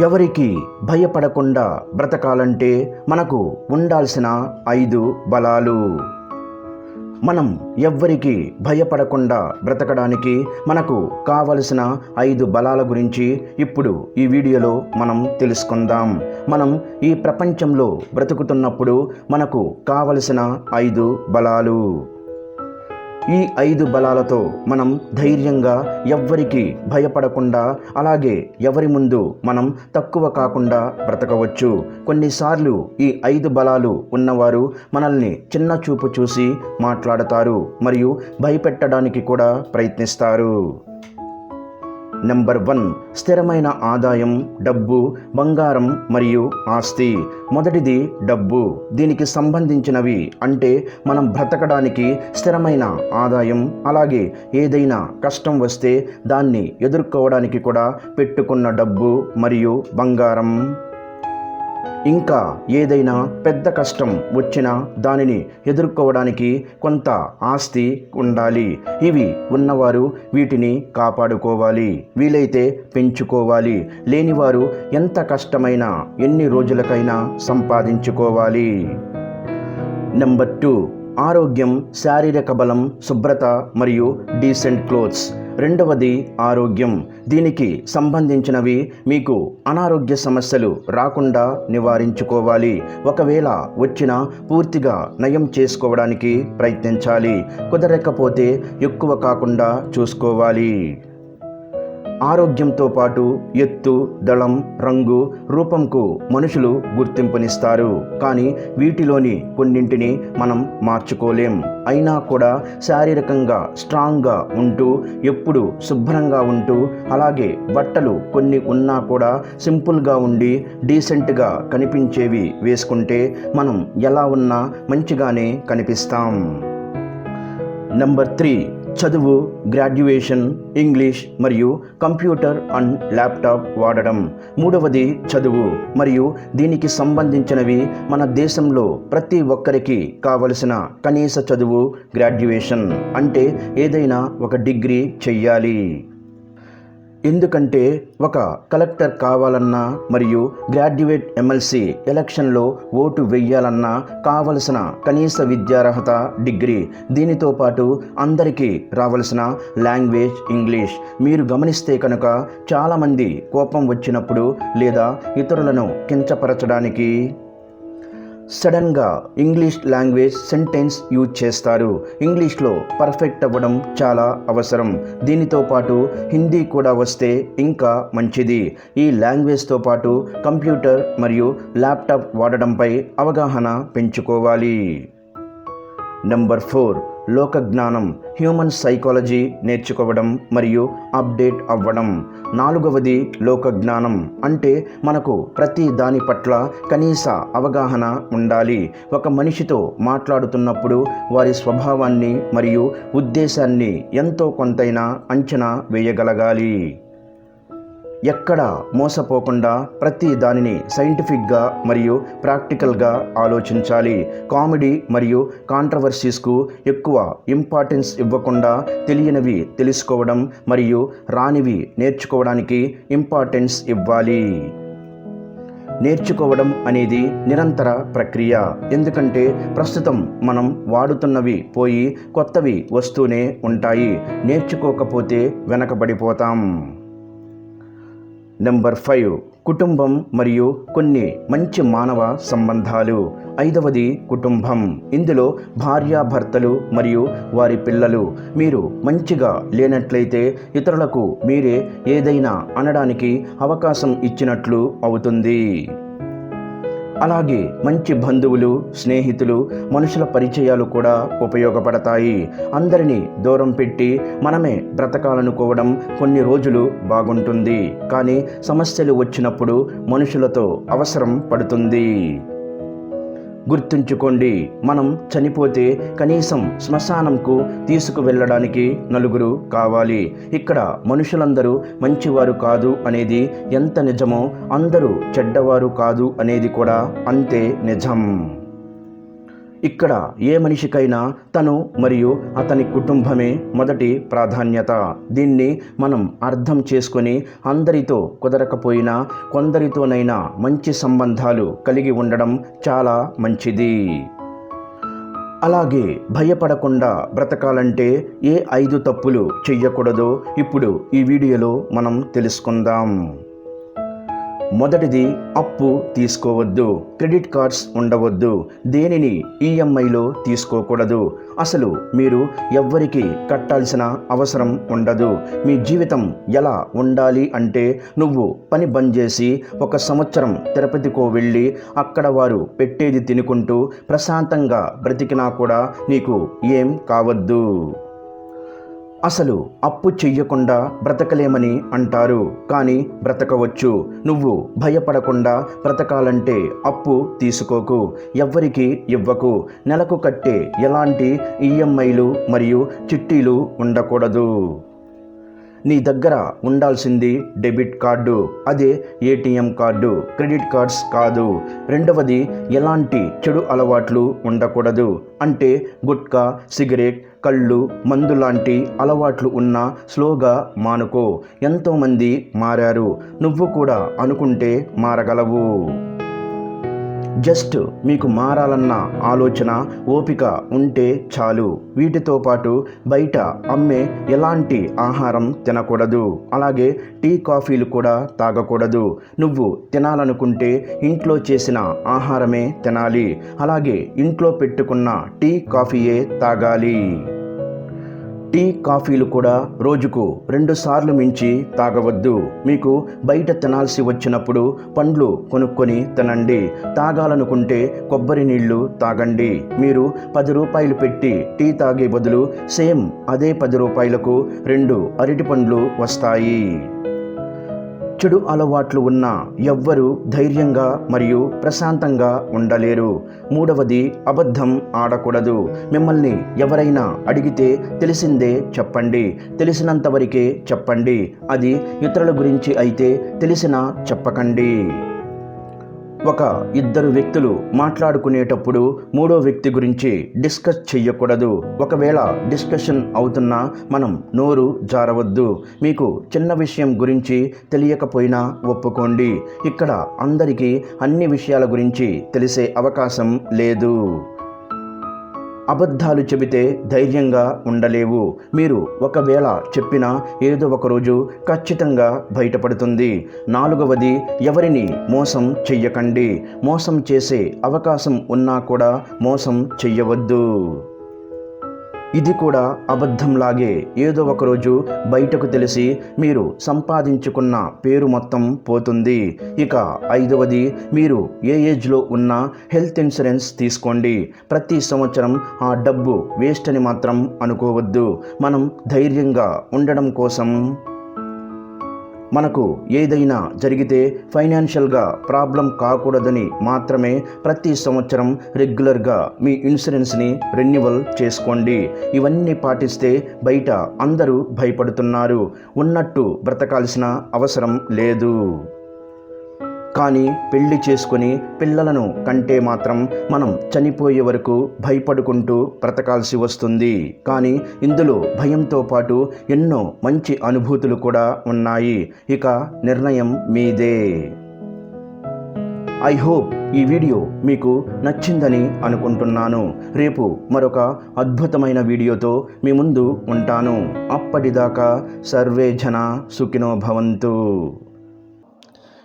ఎవరికి భయపడకుండా బ్రతకాలంటే మనకు ఉండాల్సిన ఐదు బలాలు. మనం ఎవ్వరికి భయపడకుండా బ్రతకడానికి మనకు కావలసిన ఐదు బలాల గురించి ఇప్పుడు ఈ వీడియోలో మనం తెలుసుకుందాం. మనం ఈ ప్రపంచంలో బ్రతుకుతున్నప్పుడు మనకు కావలసిన ఐదు బలాలు. ఈ ఐదు బలాలతో మనం ధైర్యంగా ఎవ్వరికి భయపడకుండా అలాగే ఎవరి ముందు మనం తక్కువ కాకుండా బ్రతకవచ్చు. కొన్నిసార్లు ఈ ఐదు బలాలు ఉన్నవారు మనల్ని చిన్న చూపు చూసి మాట్లాడతారు మరియు భయపెట్టడానికి కూడా ప్రయత్నిస్తారు. నెంబర్ వన్ స్థిరమైన ఆదాయం డబ్బు బంగారం మరియు ఆస్తి. మొదటిది డబ్బు. దీనికి సంబంధించినవి అంటే మనం బ్రతకడానికి స్థిరమైన ఆదాయం అలాగే ఏదైనా కష్టం వస్తే దాన్ని ఎదుర్కోవడానికి కూడా పెట్టుకున్న డబ్బు మరియు బంగారం. ఇంకా ఏదైనా పెద్ద కష్టం వచ్చినా దానిని ఎదుర్కోవడానికి కొంత ఆస్తి ఉండాలి. ఇవి ఉన్నవారు వీటిని కాపాడుకోవాలి. వీలైతే పెంచుకోవాలి. లేనివారు ఎంత కష్టమైనా ఎన్ని రోజులకైనా సంపాదించుకోవాలి. Number two. ఆరోగ్యం శారీరక బలం శుభ్రత మరియు డీసెంట్ క్లోత్స్. రెండవది ఆరోగ్యం. దీనికి సంబంధించినవి మీకు అనారోగ్య సమస్యలు రాకుండా నివారించుకోవాలి. ఒకవేళ వచ్చినా పూర్తిగా నయం చేసుకోవడానికి ప్రయత్నించాలి. కుదరకపోతే ఎక్కువ కాకుండా చూసుకోవాలి. ఆరోగ్యంతో పాటు ఎత్తు దళం రంగు రూపంకు మనుషులు గుర్తింపునిస్తారు. కానీ వీటిలోని కొన్నింటిని మనం మార్చుకోలేం. అయినా కూడా శారీరకంగా స్ట్రాంగ్గా ఉంటూ ఎప్పుడు శుభ్రంగా ఉంటూ అలాగే బట్టలు కొన్ని ఉన్నా కూడా సింపుల్గా ఉండి డీసెంట్గా కనిపించేవి వేసుకుంటే మనం ఎలా ఉన్నా మంచిగానే కనిపిస్తాం. నెంబర్ త్రీ చదువు గ్రాడ్యుయేషన్ ఇంగ్లీష్ మరియు కంప్యూటర్ అండ్ ల్యాప్టాప్ వాడడం. మూడవది చదువు మరియు దీనికి సంబంధించినవి మన దేశంలో ప్రతి ఒక్కరికి కావలసిన కనీస చదువు గ్రాడ్యుయేషన్ అంటే ఏదైనా ఒక డిగ్రీ చెయ్యాలి. ఎందుకంటే ఒక కలెక్టర్ కావాలన్నా మరియు గ్రాడ్యుయేట్ ఎమ్మెల్సీ ఎలక్షన్లో ఓటు వెయ్యాలన్నా కావలసిన కనీస విద్యార్హత డిగ్రీ దీనితో పాటు అందరికీ రావలసిన లాంగ్వేజ్ ఇంగ్లీష్. మీరు గమనిస్తే కనుక చాలామంది కోపం వచ్చినప్పుడు లేదా ఇతరులను కించపరచడానికి సడన్గా ఇంగ్లీష్ లాంగ్వేజ్ సెంటెన్స్ యూజ్ చేస్తారు. ఇంగ్లీష్లో పర్ఫెక్ట్ అవ్వడం చాలా అవసరం. దీనితో పాటు హిందీ కూడా వస్తే ఇంకా మంచిది. ఈ లాంగ్వేజ్తో పాటు కంప్యూటర్ మరియు ల్యాప్టాప్ వాడడంపై అవగాహన పెంచుకోవాలి. నెంబర్ ఫోర్ లోక జ్ఞానం హ్యూమన్ సైకాలజీ నేర్చుకోవడం మరియు అప్డేట్ అవ్వడం. నాలుగవది లోక జ్ఞానం అంటే మనకు ప్రతి దాని పట్ల కనీస అవగాహన ఉండాలి. ఒక మనిషితో మాట్లాడుతున్నప్పుడు వారి స్వభావాన్ని మరియు ఉద్దేశాన్ని ఎంతో కొంతైనా అంచనా వేయగలగాలి. ఎక్కడ మోసపోకుండా ప్రతి దానిని సైంటిఫిక్గా మరియు ప్రాక్టికల్గా ఆలోచించాలి. కామెడీ మరియు కాంట్రవర్సీస్కు ఎక్కువ ఇంపార్టెన్స్ ఇవ్వకుండా తెలియనివి తెలుసుకోవడం మరియు రానివి నేర్చుకోవడానికి ఇంపార్టెన్స్ ఇవ్వాలి. నేర్చుకోవడం అనేది నిరంతర ప్రక్రియ. ఎందుకంటే ప్రస్తుతం మనం వాడుతున్నవి పోయి కొత్తవి వస్తూనే ఉంటాయి. నేర్చుకోకపోతే వెనకబడిపోతాం. నెంబర్ ఫైవ్ కుటుంబం మరియు కొన్ని మంచి మానవ సంబంధాలు. ఐదవది కుటుంబం. ఇందులో భార్యాభర్తలు మరియు వారి పిల్లలు. మీరు మంచిగా లేనట్లయితే ఇతరులకు మీరే ఏదైనా అనడానికి అవకాశం ఇచ్చినట్లు అవుతుంది. అలాగే మంచి బంధువులు స్నేహితులు మనుషుల పరిచయాలు కూడా ఉపయోగపడతాయి. అందరినీ దూరం పెట్టి మనమే బ్రతకాలనుకోవడం కొన్ని రోజులు బాగుంటుంది. కానీ సమస్యలు వచ్చినప్పుడు మనుషులతో అవసరం పడుతుంది. గుర్తుంచుకోండి మనం చనిపోతే కనీసం శ్మశానంకు తీసుకువెళ్ళడానికి నలుగురు కావాలి. ఇక్కడ మనుషులందరూ మంచివారు కాదు అనేది ఎంత నిజమో అందరూ చెడ్డవారు కాదు అనేది కూడా అంతే నిజం. ఇక్కడ ఏ మనిషికైనా తను మరియు అతని కుటుంబమే మొదటి ప్రాధాన్యత. దీన్ని మనం అర్థం చేసుకొని అందరితో కుదరకపోయినా కొందరితోనైనా మంచి సంబంధాలు కలిగి ఉండడం చాలా మంచిది. అలాగే భయపడకుండా బ్రతకాలంటే ఏ ఐదు తప్పులు చెయ్యకూడదో ఇప్పుడు ఈ వీడియోలో మనం తెలుసుకుందాం. మొదటిది అప్పు తీసుకోవద్దు క్రెడిట్ కార్డ్స్ ఉండవద్దు దేనిని ఈఎంఐలో తీసుకోకూడదు. అసలు మీరు ఎవ్వరికి కట్టాల్సిన అవసరం ఉండదు. మీ జీవితం ఎలా ఉండాలి అంటే నువ్వు పని బంద్ చేసి ఒక సంవత్సరం తిరుపతికో వెళ్ళి అక్కడ వారు పెట్టేది తినుకుంటూ ప్రశాంతంగా బ్రతికినా కూడా నీకు ఏం కావద్దు. అసలు అప్పు చెయ్యకుండా బ్రతకలేమని అంటారు. కానీ బ్రతకవచ్చు. నువ్వు భయపడకుండా బ్రతకాలంటే అప్పు తీసుకోకు. ఎవ్వరికి ఇవ్వకు. నెలకు కట్టే ఎలాంటి ఈఎంఐలు మరియు చిట్టీలు ఉండకూడదు. నీ దగ్గర ఉండాల్సింది డెబిట్ కార్డు. అదే ఏటీఎం కార్డు. క్రెడిట్ కార్డ్స్ కాదు. రెండవది ఎలాంటి చెడు అలవాట్లు ఉండకూడదు. అంటే గుట్కా సిగరెట్ కళ్ళు మందు లాంటి అలవాట్లు ఉన్న స్లోగా మానుకో. ఎంతోమంది మారారు. నువ్వు కూడా అనుకుంటే మారగలవు. జస్ట్ మీకు మారాలన్న ఆలోచన ఓపిక ఉంటే చాలు. వీటితో పాటు బయట అమ్మే ఎలాంటి ఆహారం తినకూడదు. అలాగే టీ కాఫీలు కూడా తాగకూడదు. నువ్వు తినాలనుకుంటే ఇంట్లో చేసిన ఆహారమే తినాలి. అలాగే ఇంట్లో పెట్టుకున్న టీ కాఫీయే తాగాలి. టీ కాఫీలు కూడా రోజుకు రెండు సార్లు మించి తాగవద్దు. మీకు బయట తినాల్సి వచ్చినప్పుడు పండ్లు కొనుక్కొని తినండి. తాగాలనుకుంటే కొబ్బరి నీళ్ళు తాగండి. మీరు పది రూపాయలు పెట్టి టీ తాగే బదులు సేమ్ అదే పది రూపాయలకు రెండు అరటి పండ్లు వస్తాయి. చెడు అలవాట్లు ఉన్న ఎవ్వరూ ధైర్యంగా మరియు ప్రశాంతంగా ఉండలేరు. మూడవది అబద్ధం ఆడకూడదు. మిమ్మల్ని ఎవరైనా అడిగితే తెలిసిందే చెప్పండి. తెలిసినంతవరకే చెప్పండి. అది ఇతరుల గురించి అయితే తెలిసినా చెప్పకండి. ఒక ఇద్దరు వ్యక్తులు మాట్లాడుకునేటప్పుడు మూడో వ్యక్తి గురించి డిస్కస్ చెయ్యకూడదు. ఒకవేళ డిస్కషన్ అవుతున్నా మనం నోరు జారవద్దు. మీకు చిన్న విషయం గురించి తెలియకపోయినా ఒప్పుకోండి. ఇక్కడ అందరికీ అన్ని విషయాల గురించి తెలిసే అవకాశం లేదు. అబద్ధాలు చెబితే ధైర్యంగా ఉండలేవు. మీరు ఒకవేళ చెప్పినా ఏదో ఒకరోజు ఖచ్చితంగా బయటపడుతుంది. నాలుగవది ఎవరిని మోసం చెయ్యకండి. మోసం చేసే అవకాశం ఉన్నా కూడా మోసం చెయ్యవద్దు. ఇది కూడా అబద్ధంలాగే ఏదో ఒకరోజు బయటకు తెలిసి మీరు సంపాదించుకున్న పేరు మొత్తం పోతుంది. ఇక ఐదవది మీరు ఏ ఏజ్లో ఉన్నా హెల్త్ ఇన్సూరెన్స్ తీసుకోండి. ప్రతి సంవత్సరం ఆ డబ్బు వేస్ట్ అని మాత్రం అనుకోవద్దు. మనం ధైర్యంగా ఉండడం కోసం మనకు ఏదైనా జరిగితే ఫైనాన్షియల్గా ప్రాబ్లం కాకూడదని మాత్రమే ప్రతి సంవత్సరం రెగ్యులర్గా మీ ఇన్సూరెన్స్ని రెన్యువల్ చేసుకోండి. ఇవన్నీ పాటిస్తే బయట అందరూ భయపడుతున్నారు. ఉన్నట్టు బ్రతకాల్సిన అవసరం లేదు. కానీ పెళ్ళి చేసుకుని పిల్లలను కంటే మాత్రం మనం చనిపోయే వరకు భయపడుకుంటూ బ్రతకాల్సి వస్తుంది. కానీ ఇందులో భయంతో పాటు ఎన్నో మంచి అనుభూతులు కూడా ఉన్నాయి. ఇక నిర్ణయం మీదే. ఐ హోప్ ఈ వీడియో మీకు నచ్చిందని అనుకుంటున్నాను. రేపు మరొక అద్భుతమైన వీడియోతో మీ ముందు ఉంటాను. అప్పటిదాకా సర్వే జన సుఖినో భవంతు.